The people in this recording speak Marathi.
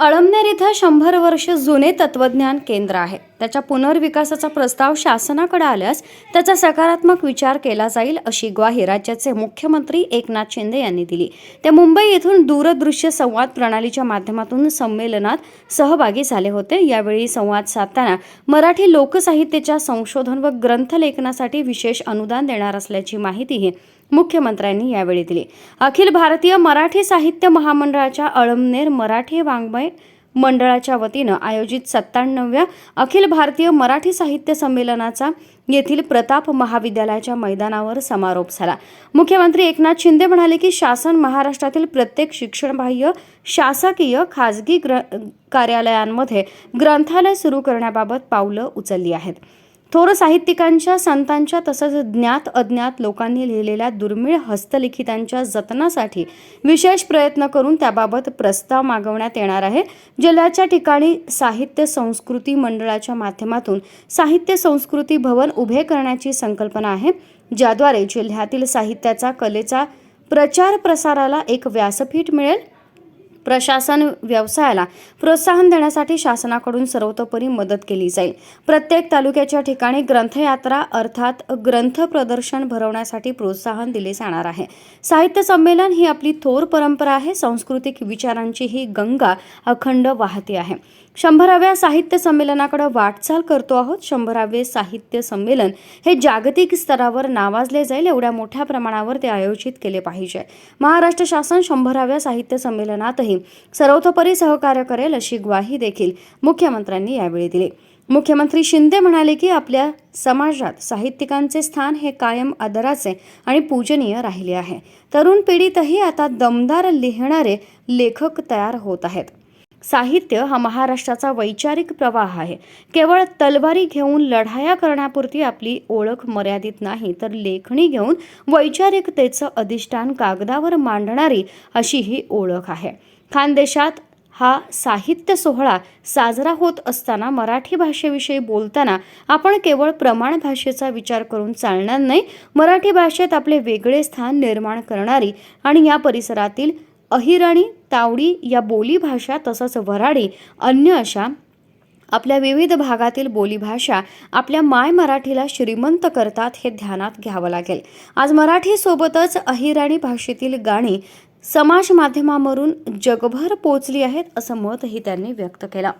अळमनेर इथं शंभर वर्ष जुने तत्वज्ञान केंद्र आहे. त्याच्या पुनर्विकासाचा प्रस्ताव शासनाकडे आल्यास त्याचा सकारात्मक विचार केला जाईल अशी ग्वाही राज्याचे मुख्यमंत्री एकनाथ शिंदे यांनी दिली. ते मुंबई येथून दूरदृश्य संवाद प्रणालीच्या माध्यमातून संमेलनात सहभागी झाले होते. यावेळी संवाद साधताना मराठी लोकसाहित्याच्या संशोधन व ग्रंथलेखनासाठी विशेष अनुदान देणार असल्याची माहितीही मुख्यमंत्र्यांनी यावेळी दिली. अखिल भारतीय मराठी साहित्य महामंडळाच्या अळमनेर मराठी वाङ्मय मंडळाच्या वतीनं आयोजित सत्त्याण्णव्या अखिल भारतीय मराठी साहित्य संमेलनाचा येथील प्रताप महाविद्यालयाच्या मैदानावर समारोप झाला. मुख्यमंत्री एकनाथ शिंदे म्हणाले की शासन महाराष्ट्रातील प्रत्येक शिक्षणबाह्य शासकीय खाजगी ग्र कार्यालयांमध्ये ग्रंथालय सुरू करण्याबाबत पावलं उचलली आहेत. थोर साहित्यिकांच्या संतांच्या तसंच ज्ञात अज्ञात लोकांनी लिहिलेल्या दुर्मिळ हस्तलिखितांच्या जतनासाठी विशेष प्रयत्न करून त्याबाबत प्रस्ताव मागवण्यात येणार आहे. जिल्ह्याच्या ठिकाणी साहित्य संस्कृती मंडळाच्या माध्यमातून साहित्य संस्कृती भवन उभे करण्याची संकल्पना आहे. ज्याद्वारे जिल्ह्यातील साहित्याचा कलेचा प्रचार प्रसाराला एक व्यासपीठ मिळेल. प्रशासन व्यवसायाला प्रोत्साहन देण्यासाठी शासनाकडून सर्वतोपरी मदत केली जाईल. प्रत्येक तालुक्याच्या ठिकाणी ग्रंथयात्रा अर्थात ग्रंथ प्रदर्शन भरवण्यासाठी प्रोत्साहन दिले जाणार आहे. साहित्य संमेलन ही आपली थोर परंपरा आहे. सांस्कृतिक विचारांची ही गंगा अखंड वाहते आहे. शंभराव्या साहित्य संमेलनाकडे वाटचाल करतो आहोत. शंभरावे साहित्य संमेलन हे जागतिक स्तरावर नावाजले जाईल. एवढ्या मोठ्या प्रमाणावर ते आयोजित केले पाहिजे. महाराष्ट्र शासन शंभराव्या साहित्य संमेलनातही सर्वतोपरी सहकार्य करेल अशी ग्वाही देखील मुख्यमंत्र्यांनी यावेळी दिली. मुख्यमंत्री शिंदे म्हणाले की आपल्या समाजात साहित्यिकांचे स्थान हे कायम आदराचे आणि पूजनीय राहिले आहे. तरुण पिढीतही आता दमदार लिहिणारे लेखक तयार होत आहेत. साहित्य हा महाराष्ट्राचा वैचारिक प्रवाह आहे. केवळ तलवारी घेऊन लढाया करण्यापुरती आपली ओळख मर्यादित नाही तर लेखणी घेऊन वैचारिकतेचं अधिष्ठान कागदावर मांडणारी अशी ही ओळख आहे. खानदेशात हा साहित्य सोहळा साजरा होत असताना मराठी भाषेविषयी बोलताना आपण केवळ प्रमाण भाषेचा विचार करून चालणार नाही मराठी भाषेत आपले वेगळे स्थान निर्माण करणारी आणि या परिसरातील अहिराणी तावडी या बोलीभाषा तसंच वराडी अन्य अशा आपल्या विविध भागातील बोलीभाषा आपल्या माय मराठीला श्रीमंत करतात हे ध्यानात घ्यावं लागेल. आज मराठीसोबतच अहिराणी भाषेतील गाणी समाज माध्यमावरून जगभर पोचली आहेत असं मतही त्यांनी व्यक्त केलं.